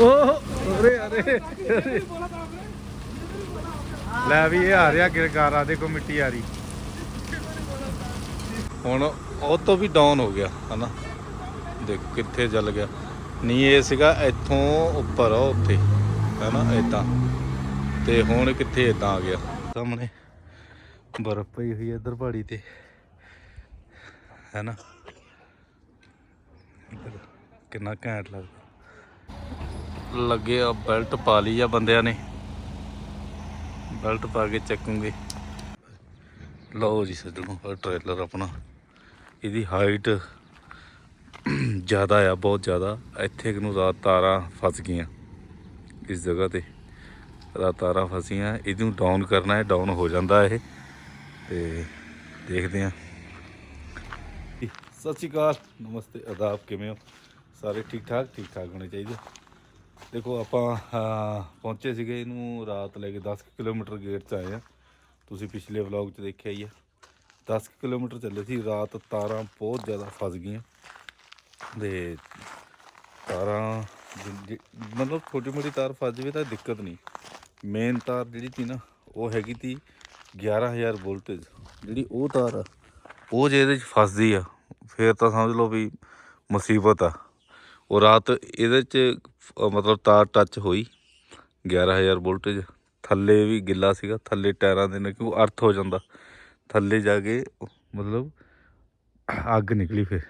ਓਹ ਅਰੇ ਅਰੇ ਅਰੇ। ਲੈ ਵੀ ਇਹ ਆ ਰਿਹਾ ਗਿਰਗਾਰਾ, ਦੇਖੋ ਮਿੱਟੀ ਆ ਰਹੀ। ਹੁਣ ਉਹ ਤੋਂ ਵੀ ਡਾਊਨ ਹੋ ਗਿਆ, ਹਨਾ? ਦੇਖ ਕਿੱਥੇ ਜਲ ਗਿਆ। ਨਹੀਂ, ਇਹ ਸੀਗਾ ਇੱਥੋਂ ਉੱਪਰ ਆ ਉੱਥੇ, ਹਨਾ? ਇਦਾਂ ਤੇ ਹੁਣ ਕਿੱਥੇ ਇਦਾਂ ਆ ਗਿਆ? ਸਾਹਮਣੇ ਬਰਫ਼ ਪਈ ਹੋਈ ਹੈ ਇੱਧਰ ਪਹਾੜੀ ਤੇ, ਹੈਨਾ? ਇੱਧਰ ਕਿੰਨਾ ਘੈਂਟ ਲੱਗਦਾ। ਲੱਗੇ ਆ, ਬੈਲਟ ਪਾ ਲਈ ਆ ਬੰਦਿਆਂ ਨੇ। ਬੈਲਟ ਪਾ ਕੇ ਚੱਕੂਗੇ। ਲਓ ਜੀ ਸੱਜਣੋ ਆਹ ਟ੍ਰੇਲਰ ਆਪਣਾ। ਇਹਦੀ ਹਾਈਟ ਜ਼ਿਆਦਾ ਆ, ਬਹੁਤ ਜ਼ਿਆਦਾ। ਇੱਥੇ ਨੂੰ ਰਾਤ ਤਾਰਾਂ ਫਸ ਗਈਆਂ ਇਸ ਜਗ੍ਹਾ ਤੇ। ਰਾਤ ਤਾਰਾਂ ਫਸੀਆਂ, ਇਹਨੂੰ ਡਾਊਨ ਕਰਨਾ ਹੈ ਡਾਊਨ ਹੋ ਜਾਂਦਾ ਇਹ। ਤੇ ਦੇਖਦੇ ਆ ਸਤਿ ਸ਼੍ਰੀ ਅਕਾਲ, ਨਮਸਤੇ ਆਦਾਬ ਕਿਵੇਂ ਹੋ? ਸਾਰੇ ਠੀਕ ਠਾਕ ਠੀਕ ਠਾਕ ਹੋਣੇ ਚਾਹੀਦੇ? ਦੇਖੋ, ਆਪਾਂ ਪਹੁੰਚੇ ਸੀਗੇ ਇਹਨੂੰ ਰਾਤ ਲੈ ਕੇ 10 ਕਿਲੋਮੀਟਰ ਗੇਟ 'ਚ ਆਏ ਆ। ਤੁਸੀਂ ਪਿਛਲੇ ਵਲੌਗ 'ਚ ਦੇਖਿਆ ਹੀ ਆ। 10 ਕੁ ਕਿਲੋਮੀਟਰ ਚੱਲੇ ਸੀ, ਰਾਤ ਤਾਰਾਂ ਬਹੁਤ ਜ਼ਿਆਦਾ ਫਸ ਗਈਆਂ। ਤੇ ਤਾਰਾਂ ਜਿ- ਮਤਲਬ ਛੋਟੀ ਮੋਟੀ ਤਾਰ ਫਸ ਜਾਵੇ ਤਾਂ ਦਿੱਕਤ ਨਹੀਂ। ਮੇਨ ਤਾਰ ਜਿਹੜੀ ਸੀ ਨਾ, ਉਹ ਹੈਗੀ ਤੀ 11000 ਵੋਲਟੇਜ ਜਿਹੜੀ ਉਹ ਤਾਰ ਆ, ਉਹ ਜੇ ਇਹਦੇ 'ਚ ਫਸਦੀ ਆ, ਫਿਰ ਤਾਂ ਸਮਝ ਲਓ ਵੀ ਮੁਸੀਬਤ ਆ। ਉਹ ਰਾਤ ਇਹਦੇ 'ਚ ਮਤਲਬ ਤਾਰ ਟੱਚ ਹੋਈ 11000 ਵੋਲਟੇਜ ਥੱਲੇ ਵੀ ਗਿੱਲਾ ਸੀਗਾ, ਥੱਲੇ ਟਾਇਰਾਂ ਦੇ ਨਾਲ ਕਿਉਂ ਅਰਥ ਹੋ ਜਾਂਦਾ। ਥੱਲੇ ਜਾ ਕੇ, ਮਤਲਬ ਅੱਗ ਨਿਕਲੀ ਫਿਰ।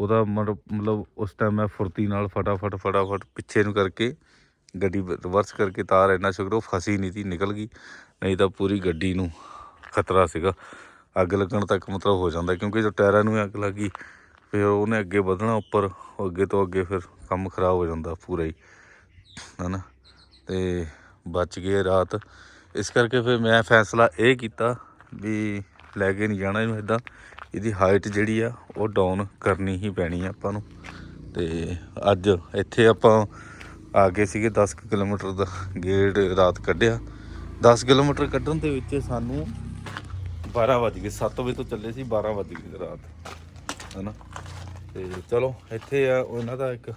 ਉਹਦਾ ਮਤਲਬ ਮਤਲਬ ਉਸ ਟਾਈਮ ਮੈਂ ਫੁਰਤੀ ਨਾਲ ਫਟਾਫਟ ਫਟਾਫਟ ਪਿੱਛੇ ਨੂੰ ਕਰਕੇ ਗੱਡੀ ਰਿਵਰਸ ਕਰਕੇ ਤਾਰ ਇੰਨਾ ਸ਼ੁਕਰ ਉਹ ਫਸੀ ਨਹੀਂ ਸੀ, ਨਿਕਲ ਗਈ। ਨਹੀਂ ਤਾਂ ਪੂਰੀ ਗੱਡੀ ਨੂੰ ਖਤਰਾ ਸੀਗਾ। ਅੱਗ ਲੱਗਣ ਤੱਕ ਮਤਲਬ ਹੋ ਜਾਂਦਾ, ਕਿਉਂਕਿ ਜੋ ਟਾਇਰਾਂ ਨੂੰ ਹੀ ਅੱਗ ਲੱਗੀ ਫਿਰ ਉਹਨੇ ਅੱਗੇ ਵਧਣਾ ਉੱਪਰ, ਉਹ ਅੱਗੇ ਤੋਂ ਅੱਗੇ ਫਿਰ ਕੰਮ ਖਰਾਬ ਹੋ ਜਾਂਦਾ ਪੂਰਾ ਹੀ, ਹਨਾ? ਤੇ ਬਚ ਗਏ ਰਾਤ। ਇਸ ਕਰਕੇ ਫਿਰ ਮੈਂ ਫੈਸਲਾ ਇਹ ਕੀਤਾ ਵੀ ਲੈ ਕੇ ਨਹੀਂ ਜਾਣਾ ਇਹਨੂੰ ਇਦਾਂ ਇਹਦੀ ਹਾਈਟ ਜਿਹੜੀ ਆ, ਉਹ ਡਾਊਨ ਕਰਨੀ ਹੀ ਪੈਣੀ ਆ ਆਪਾਂ ਨੂੰ। ਤੇ ਅੱਜ ਇੱਥੇ ਆਪਾਂ ਆ ਗਏ ਸੀਗੇ 10 ਕੁ ਕਿਲੋਮੀਟਰ ਦਾ ਗੇਟ ਰਾਤ ਕੱਢਿਆ। 10 ਕਿਲੋਮੀਟਰ ਕੱਢਣ ਦੇ ਵਿੱਚ ਸਾਨੂੰ 12 ਵੱਜ ਗਏ 7 ਵਜੇ ਤੋਂ ਚੱਲੇ ਸੀ 12 ਵੱਜ ਗਏ ਰਾਤ। ਹਨਾ? ਤੇ ਚਲੋ, ਇੱਥੇ ਆ ਉਹ ਇਹਨਾਂ ਦਾ ਇੱਕ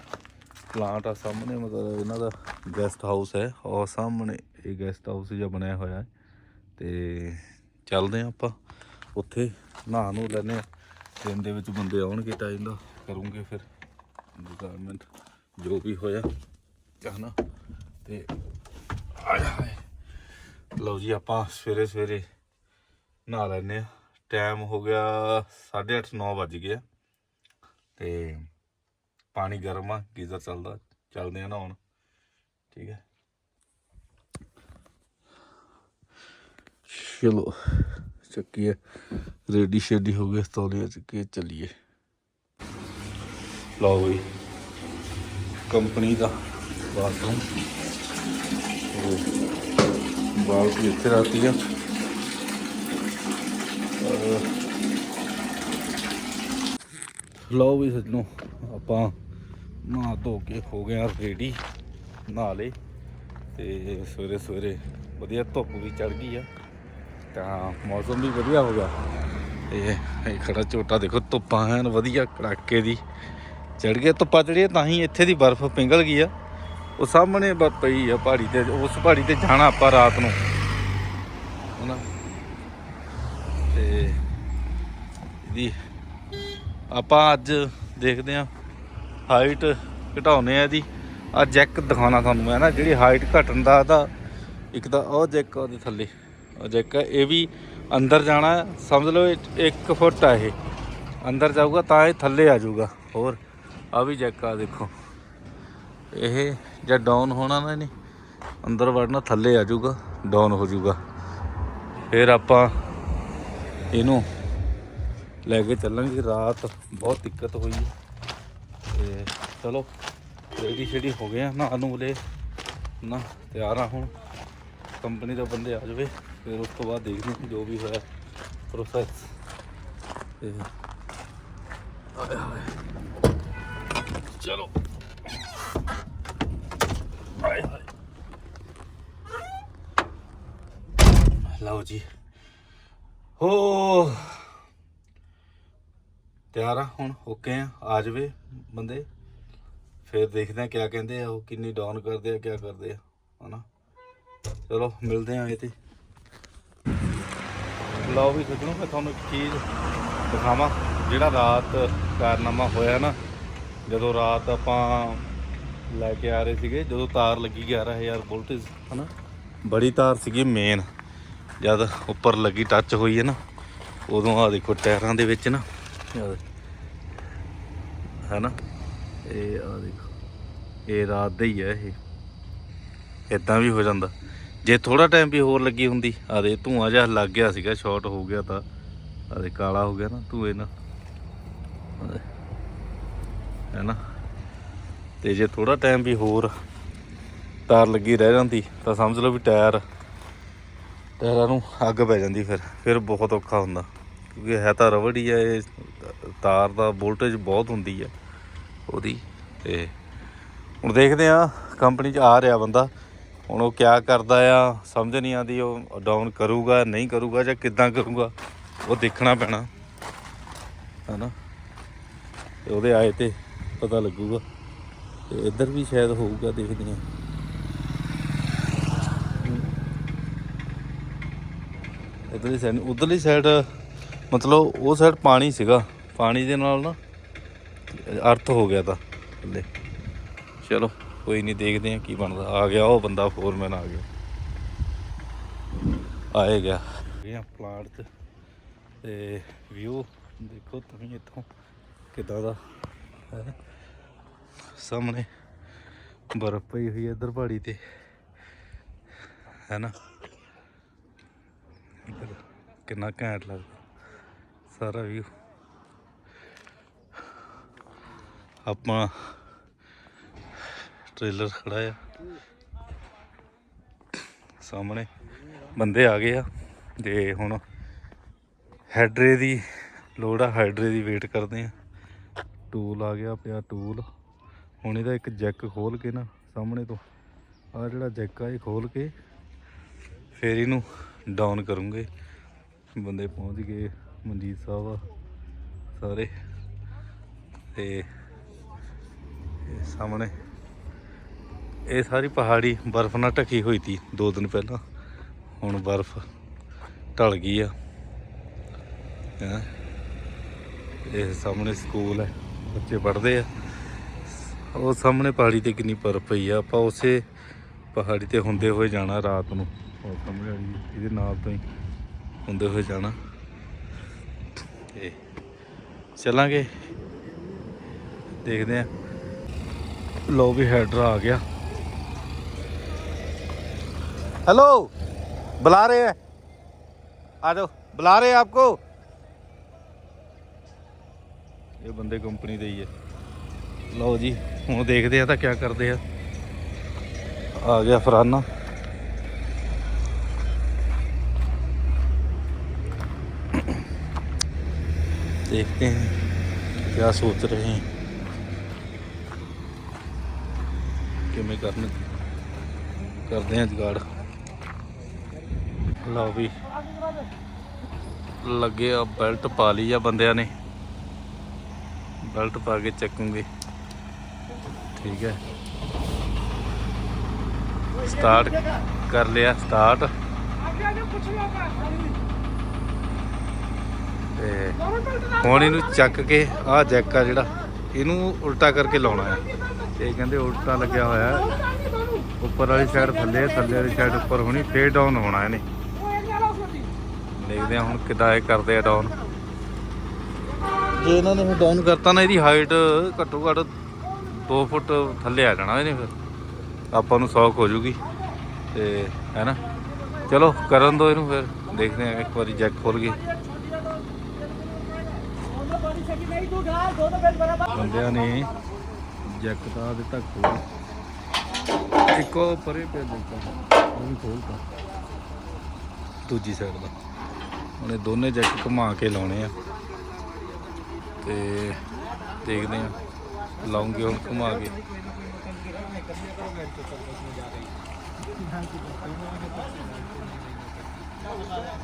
ਪਲਾਂਟ ਆ ਸਾਹਮਣੇ, ਮਤਲਬ ਇਹਨਾਂ ਦਾ ਗੈਸਟ ਹਾਊਸ ਹੈ। ਉਹ ਸਾਹਮਣੇ ਇਹ ਗੈਸਟ ਹਾਊਸ ਜਿਹਾ ਬਣਿਆ ਹੋਇਆ ਹੈ। ਤੇ ਚੱਲਦੇ ਆ ਆਪਾਂ। ਉੱਥੇ ਨਹਾ ਨੂੰ ਲੈਨੇ ਆ ਦਿਨ ਦੇ ਵਿੱਚ ਬੰਦੇ ਆਉਣਗੇ ਟਾਈਮ ਦਾ, ਕਰੂੰਗੇ ਫਿਰ ਰਿਕੁਆਇਰਮੈਂਟ ਜੋ ਵੀ ਹੋਇਆ। ਹਨਾ? ਤੇ ਆਇਆ ਲਓ ਜੀ, ਆਪਾਂ ਸਵੇਰੇ ਸਵੇਰੇ ਨਹਾ ਲੈਨੇ ਆ ਟਾਈਮ ਹੋ ਗਿਆ 8:30 9 ਵੱਜ ਗਿਆ ਆ। ਤੇ ਪਾਣੀ ਗਰਮ ਆ, ਗੀਜ਼ਰ ਚੱਲਦਾ, ਚੱਲਦੇ ਆ ਨਹਾਉਣ। ਠੀਕ ਹੈ ਚਲੋ, ਚੱਕੀਏ। ਰੈਡੀ ਸ਼ੈਡੀ ਹੋ ਗਏ ਤੌਲੀਆ ਚੱਕੀਏ, ਚੱਲੀਏ। ਲਓ ਬਈ, ਕੰਪਨੀ ਦਾ ਬਾਥਰੂਮ। ਬਾਲਟੀ ਇੱਥੇ ਰਹਤੀ ਆ। ਲਓ ਵੀ ਸੱਜਣੋ, ਆਪਾਂ ਨਹਾ ਧੋ ਕੇ ਹੋ ਗਏ ਆ ਰੈਡੀ ਨਹਾ ਲਏ ਤੇ ਸਵੇਰੇ ਸਵੇਰੇ ਵਧੀਆ ਧੁੱਪ ਵੀ ਚੜ ਗਈ ਆ, ਤਾਂ ਮੌਸਮ ਵੀ ਵਧੀਆ ਹੋ ਗਿਆ। ਤੇ ਇਹ ਖੜਾ ਝੋਟਾ ਦੇਖੋ, ਧੁੱਪਾਂ ਹਨ ਵਧੀਆ ਕੜਾਕੇ ਦੀ ਚੜ ਗਿਆ ਧੁੱਪਾਂ ਚੜੀਆਂ ਤਾਂ ਹੀ ਇੱਥੇ ਦੀ ਬਰਫ਼ ਪਿੰਗਲ ਗਈ ਆ। ਉਹ ਸਾਹਮਣੇ ਬਰਫ਼ ਪਈ ਆ ਪਹਾੜੀ ਤੇ, ਉਸ ਪਹਾੜੀ ਤੇ ਜਾਣਾ ਆਪਾਂ ਰਾਤ ਨੂੰ। ਹਨਾ ਤੇ ਇਹਦੀ ਆਪਾਂ ਅੱਜ ਦੇਖਦੇ ਆ ਹਾਈਟ ਘਟਾਉਨੇ ਆ ਇਹਦੀ। ਆ ਜੈਕ ਦਿਖਾਉਣਾ ਤੁਹਾਨੂੰ ਮੈਂ ਨਾ, ਜਿਹੜੀ ਹਾਈਟ ਘਟਣ ਦਾ ਤਾਂ ਇੱਕ ਤਾਂ ਉਹ ਜੈਕ ਉਹਦੇ ਥੱਲੇ ਉਹ ਜੈਕ ਇਹ ਵੀ ਅੰਦਰ ਜਾਣਾ, ਸਮਝ ਲਓ 1 ਫੁੱਟ ਆ ਇਹ। ਅੰਦਰ ਜਾਊਗਾ ਤਾਂ ਇਹ ਥੱਲੇ ਆ ਜਾਊਗਾ। ਹੋਰ ਆ ਵੀ ਜੈਕ ਆ ਦੇਖੋ। ਇਹ ਜਦ ਡਾਊਨ ਹੋਣਾ ਨਾ ਇਹਨੇ, ਅੰਦਰ ਵੜਨਾ ਥੱਲੇ ਆ ਜਾਊਗਾ ਡਾਊਨ ਹੋ ਜਾਊਗਾ। ਫਿਰ ਆਪਾਂ ਇਹਨੂੰ ਲੈ ਕੇ ਚੱਲਾਂਗੇ। ਰਾਤ ਬਹੁਤ ਦਿੱਕਤ ਹੋਈ ਹੈ। ਤੇ ਚਲੋ ਰੈਡੀ ਸ਼ੈਡੀ ਹੋ ਗਏ ਆ ਨਾ ਨੂੰ ਨਾ ਤਿਆਰ ਆ ਹੁਣ। ਕੰਪਨੀ ਦੇ ਬੰਦੇ ਆ ਜਾਵੇ, ਫਿਰ ਉਸ ਤੋਂ ਬਾਅਦ ਦੇਖਦੇ ਹਾਂ ਜੋ ਵੀ ਹੋਇਆ ਪ੍ਰੋਸੈਸ ਤੇ ਚਲੋ। ਆਏ ਲਓ ਜੀ। ਹੋ। ਤਿਆਰ ਆ ਹੁਣ ਓਕੇ ਆ ਆ ਜਾਵੇ ਬੰਦੇ। ਫਿਰ ਦੇਖਦੇ ਆ ਕਿਆ ਕਹਿੰਦੇ ਆ, ਉਹ ਕਿੰਨੀ ਡਾਊਨ ਕਰਦੇ ਆ, ਕਿਆ ਕਰਦੇ ਆ, ਹਨਾ। ਚਲੋ, ਮਿਲਦੇ ਆ ਇਹ ਤੇ ਲਓ ਵੀ ਸੱਜਣੋ ਮੈਂ ਤੁਹਾਨੂੰ ਇੱਕ ਚੀਜ਼ ਦਿਖਾਵਾਂ, ਜਿਹੜਾ ਰਾਤ ਕਾਰਨਾਮਾ ਹੋਇਆ ਨਾ, ਜਦੋਂ ਰਾਤ ਆਪਾਂ ਲੈ ਕੇ ਆ ਰਹੇ ਸੀਗੇ, ਜਦੋਂ ਤਾਰ ਲੱਗੀ 11000 ਵੋਲਟੇਜ ਹਨਾ। ਬੜੀ ਤਾਰ ਸੀਗੀ ਮੇਨ ਜਦ ਉੱਪਰ ਲੱਗੀ ਟੱਚ ਹੋਈ ਹੈ ਨਾ, ਉਦੋਂ ਆ ਦੇਖੋ, ਟਾਇਰਾਂ ਦੇ ਵਿੱਚ ਨਾ ਹੈ ਨਾ? ਇਹ ਆ ਦੇਖੋ। ਇਹ ਰਾਤ ਦਾ ਹੀ ਹੈ ਇਹ। ਇਦਾਂ ਵੀ ਹੋ ਜਾਂਦਾ। ਜੇ ਥੋੜਾ ਟਾਈਮ ਵੀ ਹੋਰ ਲੱਗੀ ਹੁੰਦੀ ਆ ਦੇ ਧੂਆਂ ਜਿਹਾ ਲੱਗ ਗਿਆ ਸੀਗਾ ਸ਼ਾਰਟ ਹੋ ਗਿਆ ਤਾਂ। ਆ ਦੇ ਕਾਲਾ ਹੋ ਗਿਆ ਨਾ ਧੂਏ ਨਾਲ। ਆਹ ਦੇ। ਤੇ ਜੇ ਥੋੜਾ ਟਾਈਮ ਵੀ ਹੋਰ ਤਾਰ ਲੱਗੀ ਰਹਿ ਜਾਂਦੀ, ਤਾਂ ਸਮਝ ਲਓ ਵੀ ਟਾਇਰ ਟਾਇਰਾਂ ਨੂੰ ਅੱਗ ਪੈ ਜਾਂਦੀ ਫਿਰ। ਫਿਰ ਬਹੁਤ ਔਖਾ ਹੁੰਦਾ। ਕਿਉਂਕਿ ਹੈ ਤਾਂ ਰਬੜ ਹੀ ਹੈ ਇਹ ਤਾਰ ਦਾ ਵੋਲਟੇਜ ਬਹੁਤ ਹੁੰਦੀ ਹੈ ਉਹਦੀ, ਤੇ ਹੁਣ ਦੇਖਦੇ ਆ ਕੰਪਨੀ 'ਚ ਆ ਰਿਹਾ ਬੰਦਾ, ਹੁਣ ਉਹ ਕਿਆ ਕਰਦਾ ਆ, ਸਮਝ ਨਹੀਂ ਆਉਂਦੀ ਉਹ ਡਾਊਨ ਕਰੂਗਾ, ਨਹੀਂ ਕਰੂਗਾ ਜਾਂ ਕਿੱਦਾਂ ਕਰੂਗਾ, ਉਹ ਦੇਖਣਾ ਪੈਣਾ, ਹਨਾ? ਤੇ ਉਹਦੇ ਆਏ ਤੇ ਪਤਾ ਲੱਗੂਗਾ, ਤੇ ਇੱਧਰ ਵੀ ਸ਼ਾਇਦ ਹੋਊਗਾ, ਦੇਖਦੇ ਆ ਇਧਰਲੀ ਸਾਈਡ ਉਧਰਲੀ ਸਾਈਡ ਮਤਲਬ ਉਹ ਸਾਈਡ ਪਾਣੀ ਸੀਗਾ, ਪਾਣੀ ਦੇ ਨਾਲ ਨਾ ਅਰਥ ਹੋ ਗਿਆ ਤਾਂ, ਥੱਲੇ। ਚਲੋ, ਕੋਈ ਨਹੀਂ ਦੇਖਦੇ ਆ ਕੀ ਬਣਦਾ। ਆ ਗਿਆ ਉਹ ਬੰਦਾ ਫੋਰਮੈਨ ਆ ਗਿਆ। ਆਏ ਗਿਆ। ਇਹ ਪਲਾਂਟ ਤੇ ਤੇ ਵਿਊ ਦੇਖੋ ਤੁਸੀਂ ਇੱਥੋਂ ਕਿੱਦਾਂ ਦਾ ਹੈ। ਸਾਹਮਣੇ ਬਰਫ਼ ਪਈ ਹੋਈ ਹੈ ਇੱਧਰ ਪਹਾੜੀ ਤੇ। ਹੈ ਨਾ? ਕਿੰਨਾ ਘੈਂਟ ਲੱਗਦਾ। ਸਾਰਾ ਵਿਊ ਆਪਾਂ ਟ੍ਰੇਲਰ ਖੜਾ ਆ। ਸਾਹਮਣੇ ਬੰਦੇ ਆ ਗਏ ਆ ਤੇ ਹੁਣ ਹੈਡਰੇ ਦੀ ਲੋੜ ਆ ਹੈਡਰੇ ਦੀ ਵੇਟ ਕਰਦੇ ਆ। ਟੂਲ ਆ ਗਿਆ ਪਿਆ ਟੂਲ ਹੁਣ ਇਹਦਾ ਇੱਕ ਜੈਕ ਖੋਲ ਕੇ ਨਾ ਸਾਹਮਣੇ ਤੋਂ, ਆ ਜਿਹੜਾ ਜੈਕ ਆ ਇਹ ਖੋਲ ਕੇ ਫੇਰ ਇਹਨੂੰ ਡਾਊਨ ਕਰੂੰਗੇ। ਬੰਦੇ ਪਹੁੰਚ ਗਏ। ਮਨਜੀਤ ਸਾਹਿਬ ਆ, ਸਾਰੇ। ਤੇ ਇਹ ਸਾਹਮਣੇ ਇਹ ਸਾਰੀ ਪਹਾੜੀ ਬਰਫ਼ ਨਾਲ ਢਕੀ ਹੋਈ ਸੀ ਦੋ ਦਿਨ ਪਹਿਲਾਂ। ਹੁਣ ਬਰਫ਼ ਢਲ ਗਈ ਆ। ਹੈਂ? ਇਹ ਸਾਹਮਣੇ ਸਕੂਲ ਹੈ, ਬੱਚੇ ਪੜ੍ਹਦੇ ਆ। ਉਹ ਸਾਹਮਣੇ ਪਹਾੜੀ ਤੇ ਕਿੰਨੀ ਬਰਫ਼ ਪਈ ਆ। ਆਪਾਂ ਉਸੇ ਪਹਾੜੀ ਤੇ ਹੁੰਦੇ ਹੋਏ ਜਾਣਾ ਰਾਤ ਨੂੰ। ਉਹ ਸਾਹਮਣੇ ਵਾਲੀ, ਇਹਦੇ ਨਾਲ ਤੋਂ ਹੀ ਹੁੰਦੇ ਹੋਏ ਜਾਣਾ। ਤੇ ਚੱਲਾਂਗੇ ਦੇਖਦੇ ਆ ਲੋ ਵੀ ਹੈਡਰ ਆ ਗਿਆ हेलो बुला रहे हैं आ जाओ बुला रहे हैं आपको ਇਹ ਬੰਦੇ ਕੰਪਨੀ ਦੇ ਹੀ ਹੈ ਲਓ ਜੀ ਹੁਣ ਦੇਖਦੇ ਆ ਤਾਂ ਕੀ ਕਰਦੇ ਆ ਆ ਗਿਆ ਫਰਾਨਾ देखते हैं क्या सोच रहे हैं ਕਿਵੇਂ ਕਰਨ ਕਰਦੇ ਆ ਜਗਾੜ ਲਓ ਵੀ ਲੱਗੇ ਆ ਬੈਲਟ ਪਾ ਲਈ ਆ ਬੰਦਿਆਂ ਨੇ ਬੈਲਟ ਪਾ ਕੇ ਚੱਕੂਗੇ ਠੀਕ ਹੈ ਸਟਾਰਟ ਕਰ ਲਿਆ ਸਟਾਰਟ ਤੇ ਹੁਣ ਇਹਨੂੰ ਚੱਕ ਕੇ ਆਹ ਜੈਕ ਆ ਜਿਹੜਾ, ਇਹਨੂੰ ਉਲਟਾ ਕਰਕੇ ਲਾਉਣਾ ਹੈ। ਤੇ ਇਹ ਕਹਿੰਦੇ ਉਲਟਾ ਲੱਗਿਆ ਹੋਇਆ ਉੱਪਰ ਵਾਲੀ ਸਾਈਡ ਥੱਲੇ ਥੱਲੇ ਵਾਲੀ ਸਾਈਡ ਉੱਪਰ ਹੋਣੀ, ਫੇਰ ਡਾਊਨ ਹੋਣਾ ਇਹਨੇ। ਦੇਖਦੇ ਹਾਂ ਹੁਣ ਕਿੱਦਾਂ ਇਹ ਕਰਦੇ ਆ ਡਾਊਨ ਜੇ ਇਹਨਾਂ ਨੇ ਹੁਣ ਡਾਊਨ ਕਰਤਾ ਨਾ, ਇਹਦੀ ਹਾਈਟ ਘੱਟੋ ਘੱਟ 2 ਫੁੱਟ ਥੱਲੇ ਆ ਜਾਣਾ ਇਹਨੇ ਫਿਰ। ਆਪਾਂ ਨੂੰ ਸੌਖ ਹੋ ਜੂਗੀ। ਤੇ, ਹੈਨਾ? ਚਲੋ, ਕਰਨ ਦੋ ਇਹਨੂੰ ਫਿਰ। ਦੇਖਦੇ ਹਾਂ ਇੱਕ ਵਾਰੀ ਜੈਕ ਖੋਲ ਕੇ। ਬੰਦਿਆਂ ਨੇ ਜੈਕ ਦਾ ਦਿੱਤਾ ਖੋਲ। ਇੱਕੋ ਪਰੇ ਪਿਆ ਦਿੱਤਾ ਉਹ ਵੀ ਖੋਲਤਾ ਦੂਜੀ ਸਾਈਡ ਦਾ। ਹੁਣ ਦੋਨੇ ਜੈਕਟ ਘੁਮਾ ਕੇ ਲਾਉਣੇ ਆ। ਤੇ ਦੇਖਦੇ ਆ। ਲਾਉਂਗੇ ਹੁਣ ਘੁਮਾ ਕੇ। ਚਲੋ ਲਾ ਦੇਣ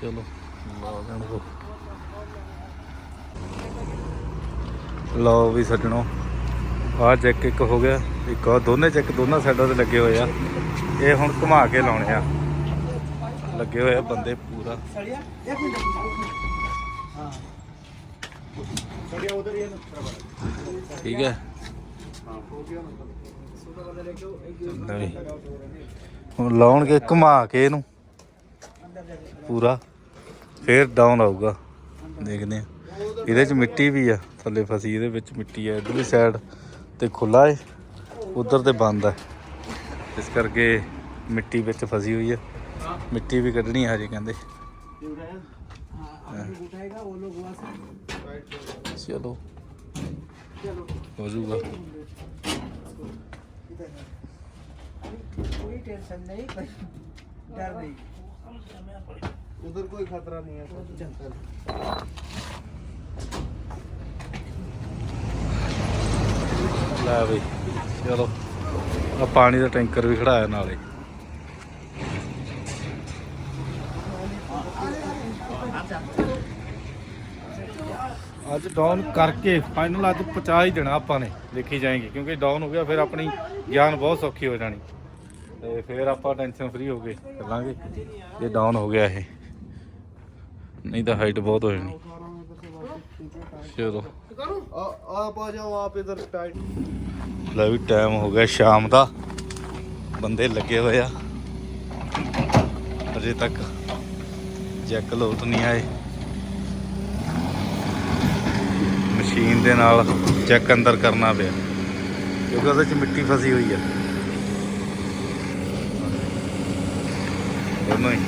ਚਲੋ ਲਓ ਵੀ ਸੱਜਣੋ ਆਹ ਚੈੱਕ ਇੱਕ ਹੋ ਗਿਆ ਇੱਕ ਆ ਦੋਨੇ ਚੈੱਕ ਦੋਨਾਂ ਸਾਈਡਾਂ ਤੇ ਲੱਗੇ ਹੋਏ ਆ। ਇਹ ਹੁਣ ਘੁਮਾ ਕੇ ਲਾਉਣੇ ਆ। ਲੱਗੇ ਹੋਏ ਆ ਬੰਦੇ ਪੂਰਾ। ਠੀਕ ਹੈ। ਹੁਣ ਲਾਉਣਗੇ ਘੁਮਾ ਕੇ ਇਹਨੂੰ। ਪੂਰਾ। ਫੇਰ ਡਾਊਨ ਆਊਗਾ। ਦੇਖਦੇ ਆ ਇਹਦੇ ਚ ਮਿੱਟੀ ਵੀ ਆ। ਥੱਲੇ ਫਸੀ, ਇਹਦੇ ਵਿੱਚ ਮਿੱਟੀ ਆ। ਇਧਰਲੀ ਸਾਈਡ ਤੇ ਖੁੱਲਾ ਏ। ਉਧਰ ਤੇ ਬੰਦ ਆ। ਇਸ ਕਰਕੇ ਮਿੱਟੀ ਵਿੱਚ ਫਸੀ ਹੋਈ ਆ। ਮਿੱਟੀ ਵੀ ਕੱਢਣੀ ਹਜੇ ਕਹਿੰਦੇ। ਚਲੋ। ਹੋ ਜਾਊਗਾ। कोई टेंशन नहीं कोई डर नहीं उधर कोई खतरा नहीं है चल ਲੈ ਬਈ ਚਲੋ ਆ ਪਾਣੀ ਦਾ ਟੈਂਕਰ ਵੀ ਖੜਾਇਆ ਨਾਲੇ ਅੱਜ ਡਾਊਨ ਕਰਕੇ ਫਾਈਨਲ ਅੱਜ ਪਹੁੰਚਾ ਹੀ ਦੇਣਾ ਆਪਾਂ ਨੇ ਦੇਖੀ ਜਾਏਗੀ ਕਿਉਂਕਿ ਡਾਊਨ ਹੋ ਗਿਆ ਫਿਰ ਆਪਣੀ ਗਿਆਨ ਬਹੁਤ ਸੌਖੀ ਹੋ ਜਾਣੀ। ਤੇ ਫਿਰ ਆਪਾਂ ਟੈਨਸ਼ਨ ਫ੍ਰੀ ਹੋ ਗਏ ਚੱਲਾਂਗੇ। ਜੇ ਡਾਊਨ ਹੋ ਗਿਆ ਇਹ। ਨਹੀਂ ਤਾਂ ਹਾਈਟ ਬਹੁਤ ਹੋ ਜਾਣੀ। ਚਲੋ। ਆਪ ਆ ਜਾਓ ਆਪ ਇਧਰ ਟਾਈਟ ਲੈ ਵੀ ਟਾਈਮ ਹੋ ਗਿਆ ਸ਼ਾਮ ਦਾ। ਬੰਦੇ ਲੱਗੇ ਹੋਏ ਆ। ਅਜੇ ਤੱਕ ਜੈਕ ਲੋਟ ਨਹੀਂ ਆਏ। ਮਸ਼ੀਨ ਦੇ ਨਾਲ ਚੈੱਕ ਅੰਦਰ ਕਰਨਾ ਪਿਆ। ਕਿਉਂਕਿ ਉਹਦੇ ਚ ਮਿੱਟੀ ਫਸੀ ਹੋਈ ਆ। ਦੋਨੋਂ ਹੀ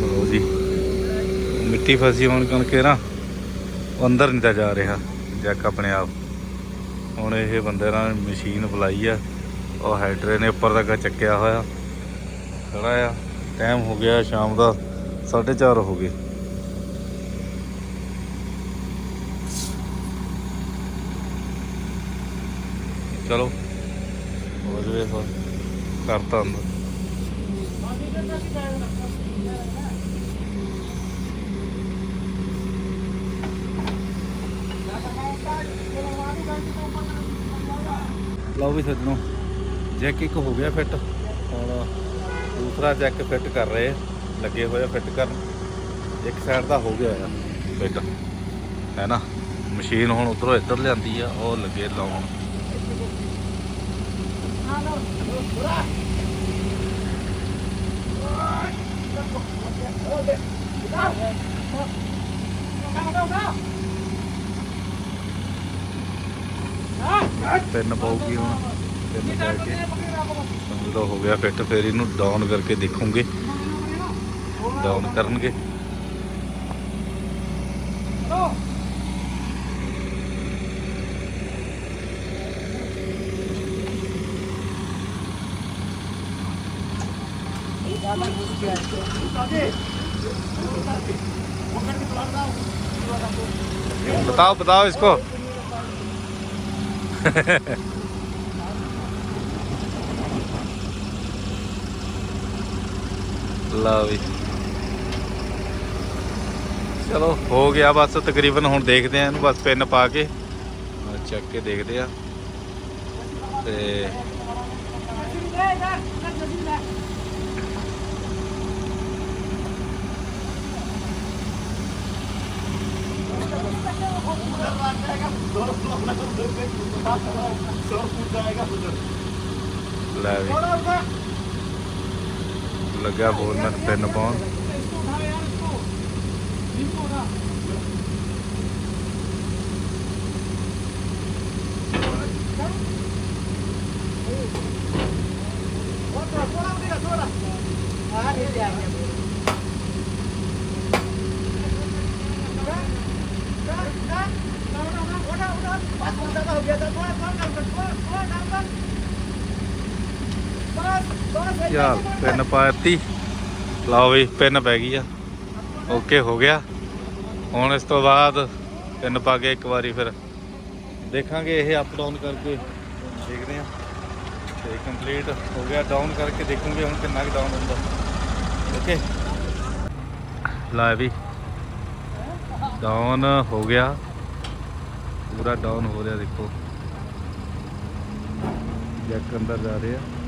ਲਓ ਜੀ ਮਿੱਟੀ ਫਸੀ ਹੋਣ ਕਰਕੇ ਨਾ ਉਹ ਅੰਦਰ ਨਹੀਂ ਤਾਂ ਜਾ ਰਿਹਾ, ਜੈਕ ਆਪਣੇ ਆਪ। ਹੁਣ ਇਹ ਬੰਦੇ ਨਾਲ ਮਸ਼ੀਨ ਬੁਲਾਈ ਆ, ਉਹ ਹਾਈਡਰੇ ਨੇ ਉੱਪਰ ਤੱਕ ਚੱਕਿਆ ਹੋਇਆ। ਖੜਾ ਆ ਟਾਈਮ ਹੋ ਗਿਆ ਸ਼ਾਮ ਦਾ 4:30 ਹੋ ਗਏ। ਚਲੋ, ਹੋ ਜਵੇ ਫਿਰ ਕਰਤਾ ਅੰਦਰ। ਲਓ ਵੀ ਸੱਜਣੋ ਜੈਕ ਇੱਕ ਹੋ ਗਿਆ ਫਿੱਟ ਹੁਣ ਦੂਸਰਾ ਜੈਕ ਫਿੱਟ ਕਰ ਰਹੇ ਲੱਗੇ ਹੋਏ ਆ ਫਿੱਟ ਕਰਨ। ਇੱਕ ਸਾਈਡ ਦਾ ਹੋ ਗਿਆ ਆ ਫਿੱਟ ਹੈ ਨਾ? ਮਸ਼ੀਨ ਹੁਣ ਉਧਰੋਂ ਇੱਧਰ ਲਿਆਂਦੀ ਆ, ਉਹ ਲੱਗੇ ਲਾਉਣ। ਤਿੰਨ ਪਾਉਗੀ ਹੁਣ ਤਿੰਨ ਪਾ ਕੇ ਜਦੋਂ ਹੋ ਗਿਆ ਫਿੱਟ ਫਿਰ ਇਹਨੂੰ ਡਾਊਨ ਕਰਕੇ ਦੇਖੂਗੇ ਡਾਊਨ ਕਰਨਗੇ बताओ बताओ इसको ਲਓ ਵੀ। ਚਲੋ, ਹੋ ਗਿਆ ਬਸ, ਤਕਰੀਬਨ ਹੁਣ ਦੇਖਦੇ ਆ ਇਹਨੂੰ, ਬਸ ਪਿੰਨ ਪਾ ਕੇ। ਚੱਕ ਕੇ ਦੇਖਦੇ ਆ ਤੇ ਲੈ ਵੀ ਲੱਗਾ ਬੋਲ ਮੈਂ ਪਿੰਨ ਪਾਉਣ Otra, fuera, otra, fuera. Ah, ya, ya, ya. हैं ਚੱਲ ਪਿੰਨ ਪਾਤੀ ਲਓ ਵੀ, ਪਿੰਨ ਪੈ ਗਈ ਆ। ਓਕੇ, ਹੋ ਗਿਆ। ਹੁਣ ਇਸ ਤੋਂ ਬਾਅਦ ਪਿੰਨ ਪਾ ਕੇ ਇੱਕ ਵਾਰੀ ਫਿਰ ਦੇਖਾਂਗੇ ਇਹ ਅਪ ਡਾਊਨ ਕਰਕੇ। ਦੇਖਦੇ ਆ ਤੇ ਕੰਪਲੀਟ ਹੋ ਗਿਆ। ਡਾਊਨ ਕਰਕੇ ਦੇਖੂਗੇ ਹੁਣ ਕਿੰਨਾ ਕੁ ਡਾਊਨ ਹੁੰਦਾ। ਓਕੇ। ਲੈ ਵੀ। ਡਾਊਨ ਹੋ ਗਿਆ। ਪੂਰਾ ਡਾਊਨ ਹੋ ਰਿਹਾ, ਦੇਖੋ। ਜੈਕ ਅੰਦਰ ਜਾ ਰਿਹਾ।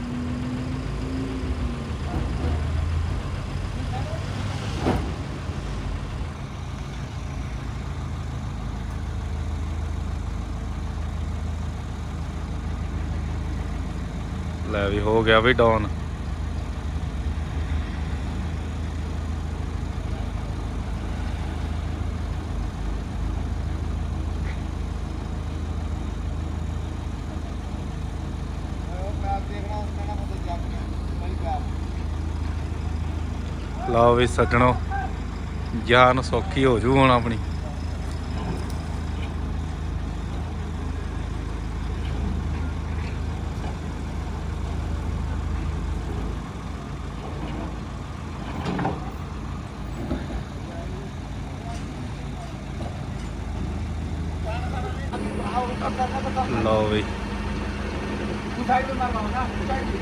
ਲੈ ਵੀ ਹੋ ਗਿਆ ਵੀ ਡਾਊਨ। ਲਓ ਵੀ ਸੱਜਣੋ, ਜਾਨ ਸੌਖੀ ਹੋ ਜੂ ਹੁਣ ਆਪਣੀ ਲਓ ਵੀ ਉਹਦੇ 'ਚ ਮਿੱਟੀ ਹੈ ਨਾ ਮਿੱਟੀ ਦੇ ਕਰਕੇ ਪਾਣੀ ਮਾਰ ਰਹੇ ਆ मार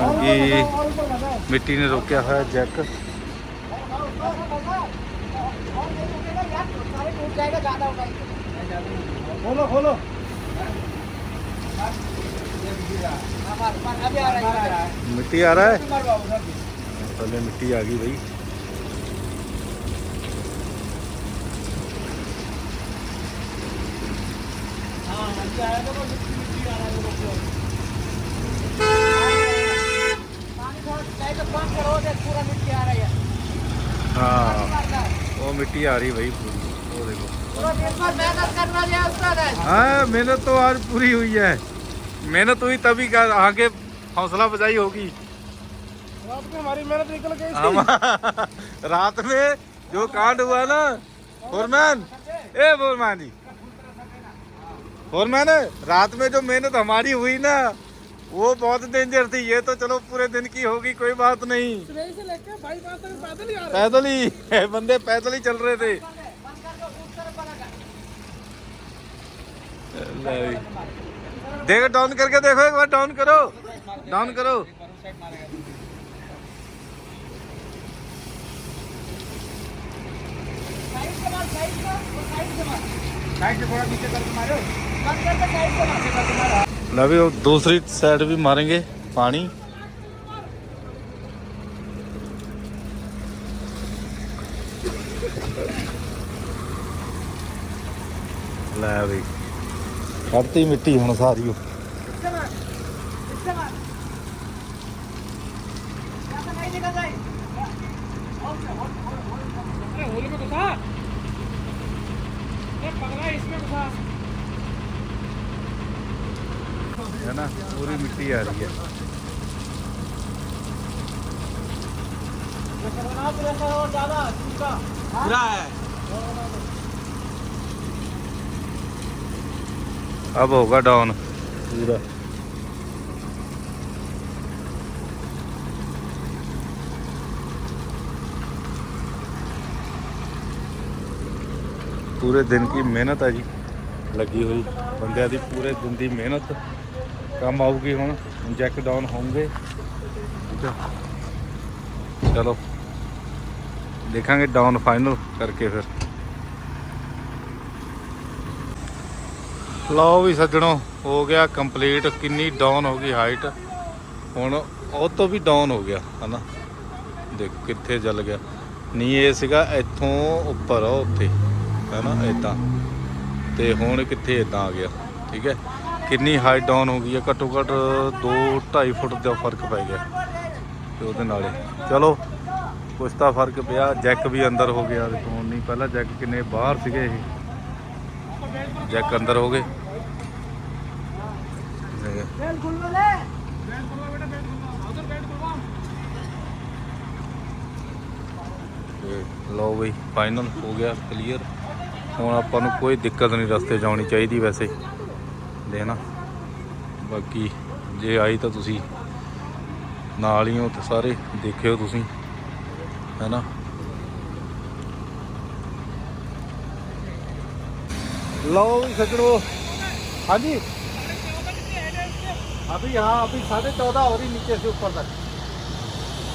क्योंकि मिट्टी ने रोकया हुआ जैक। मिट्टी आ रहा है? पहले मिट्टी आ गई भाई। हाँ, हाँ। वो मिट्टी आ रही भाई पूरी। वो देखो। हाँ मेहनत तो आज पूरी हुई है। मेहनत हुई तभी आगे हौसला बजाई होगी। रात में हमारी मेहनत निकल गई रात में जो कांड हुआ ना, फोरमैन, ए, फोरमैन जी। फोरमैन, रात में जो मेहनत हमारी हुई ना वो बहुत डेंजर थी ये तो चलो पूरे दिन की होगी कोई बात नहीं। से तक पैदल ही आ पैदल ही बंदे पैदल ही चल रहे थे। ले देखो डाउन करके देखो एक बार डाउन करो। डाउन करो। साइड से थोड़ा नीचे करके मारो। बंद करके साइड से नीचे करके मारो। ले भी वो दूसरी साइड भी मारेंगे पानी ਲੈ ਵੀ ਕੱਢਤੀ ਮਿੱਟੀ ਹੁਣ ਸਾਰੀ ਉਹ इससे मार इससे मार यहाँ से नहीं निकल जाए अरे होली में घुसा ये पगला इसमें घुसा है ना पूरी मिट्टी आ रही है खतरनाक रहता है और ज्यादा सूखा बुरा है अब होगा डाउन पूरा ਪੂਰੇ ਦਿਨ ਦੀ ਮਿਹਨਤ ਹੈ ਜੀ ਲੱਗੀ ਹੋਈ ਬੰਦਿਆਂ ਦੀ ਪੂਰੇ ਦਿਨ ਦੀ ਮਿਹਨਤ ਕੰਮ ਆਊਗੀ ਹੁਣ ਜੈਕ ਡਾਊਨ ਹੋਣਗੇ ਠੀਕ ਹੈ ਚਲੋ। ਦੇਖਾਂਗੇ ਡਾਊਨ ਫਾਈਨਲ ਕਰਕੇ ਫਿਰ। ਲਓ ਵੀ ਸੱਜਣੋ, ਹੋ ਗਿਆ ਕੰਪਲੀਟ ਕਿੰਨੀ ਡਾਊਨ ਹੋ ਗਈ ਹਾਈਟ ਹੁਣ ਉਹ ਤੋਂ ਵੀ ਡਾਊਨ ਹੋ ਗਿਆ, ਹਨਾ? ਦੇਖੋ ਕਿੱਥੇ ਚੱਲ ਗਿਆ। ਨਹੀਂ, ਇਹ ਸੀਗਾ ਇੱਥੋਂ ਉੱਪਰ ਆ ਉੱਥੇ, ਹੈਨਾ? ਇਦਾਂ ਤੇ ਹੁਣ ਕਿੱਥੇ ਇਦਾਂ ਆ ਗਿਆ, ਠੀਕ ਹੈ? ਕਿੰਨੀ ਹਾਈਟ ਡਾਊਨ ਹੋ ਗਈ ਹੈ, ਘੱਟੋ ਘੱਟ 2 2.5 ਫੁੱਟ ਦਾ ਫ਼ਰਕ ਪੈ ਗਿਆ ਤੇ ਉਹਦੇ ਨਾਲੇ। ਚਲੋ, ਕੁਛ ਤਾਂ ਫ਼ਰਕ ਪਿਆ, ਜੈਕ ਵੀ ਅੰਦਰ ਹੋ ਗਿਆ, ਦੇਖੋ ਨਹੀਂ, ਪਹਿਲਾਂ ਜੈਕ ਕਿੰਨੇ ਬਾਹਰ ਸੀਗੇ ਇਹ। ਜੈਕ ਅੰਦਰ ਹੋ ਗਏ। ਤੇ ਲਓ ਬਈ ਫਾਈਨਲ ਹੋ ਗਿਆ ਕਲੀਅਰ ਹੁਣ ਆਪਾਂ ਨੂੰ ਕੋਈ ਦਿੱਕਤ ਨਹੀਂ, ਰਸਤੇ 'ਚ ਆਉਣੀ ਚਾਹੀਦੀ ਵੈਸੇ। ਦੇਣਾ ਬਾਕੀ ਜੇ ਆਈ ਤਾਂ ਤੁਸੀਂ ਨਾਲ ਹੀ ਹੋ ਤੇ ਸਾਰੇ ਦੇਖਿਓ ਤੁਸੀਂ ਹੈਨਾ लो सजड़ो हाँ जी अभी हाँ अभी साढ़े चौदह हो रही नीचे से ऊपर तक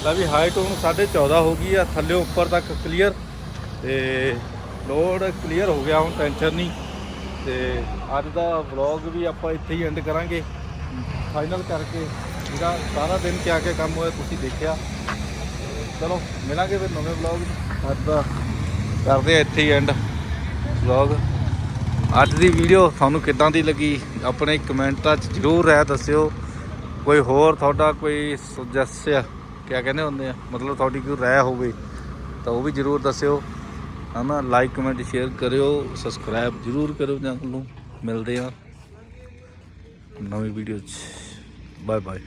ਲੈ ਵੀ ਹਾਈਟ ਹੁਣ 14.5 ਹੋ ਗਈ ਆ ਥੱਲੇ ਉੱਪਰ ਤੱਕ ਕਲੀਅਰ ਤੇ ਲੋਡ ਕਲੀਅਰ ਹੋ ਗਿਆ ਹੁਣ ਟੈਨਸ਼ਨ ਨਹੀਂ ਤੇ ਅੱਜ ਦਾ ਵਲੌਗ ਵੀ ਆਪਾਂ ਇੱਥੇ ਹੀ ਐਂਡ ਕਰਾਂਗੇ। ਫਾਈਨਲ ਕਰਕੇ ਜਿਹੜਾ ਸਾਰਾ ਦਿਨ ਕਿਆ ਕਿਆ ਕੰਮ ਹੋਇਆ ਤੁਸੀਂ ਦੇਖਿਆ। ਚਲੋ, ਮਿਲਾਂਗੇ ਫਿਰ ਨਵੇਂ ਵਲੌਗ ਅੱਜ ਦਾ ਕਰਦੇ ਆ ਇੱਥੇ ਹੀ ਐਂਡ ਵਲੌਗ ਅੱਜ ਦੀ ਵੀਡੀਓ ਤੁਹਾਨੂੰ ਕਿੱਦਾਂ ਦੀ ਲੱਗੀ? ਆਪਣੇ ਕਮੈਂਟਾਂ 'ਚ ਜ਼ਰੂਰ ਰਹਿ ਦੱਸਿਓ। ਕੋਈ ਹੋਰ ਤੁਹਾਡਾ ਕੋਈ ਸੁਜੈਸਟ ਕਿਆ ਕਹਿੰਦੇ ਹੁੰਦੇ ਆ? ਮਤਲਬ ਤੁਹਾਡੀ ਕੋਈ ਰਾਏ ਹੋਵੇ ਤਾਂ ਉਹ ਵੀ ਜ਼ਰੂਰ ਦੱਸਿਓ। ਹਨਾ ਲਾਈਕ ਕਮੈਂਟ ਸ਼ੇਅਰ ਕਰਿਓ ਸਬਸਕ੍ਰਾਈਬ ਜ਼ਰੂਰ ਕਰਿਓ ਚੈਨਲ ਨੂੰ। ਮਿਲਦੇ ਆ ਨਵੀਂ ਵੀਡੀਓ 'ਚ। Bye bye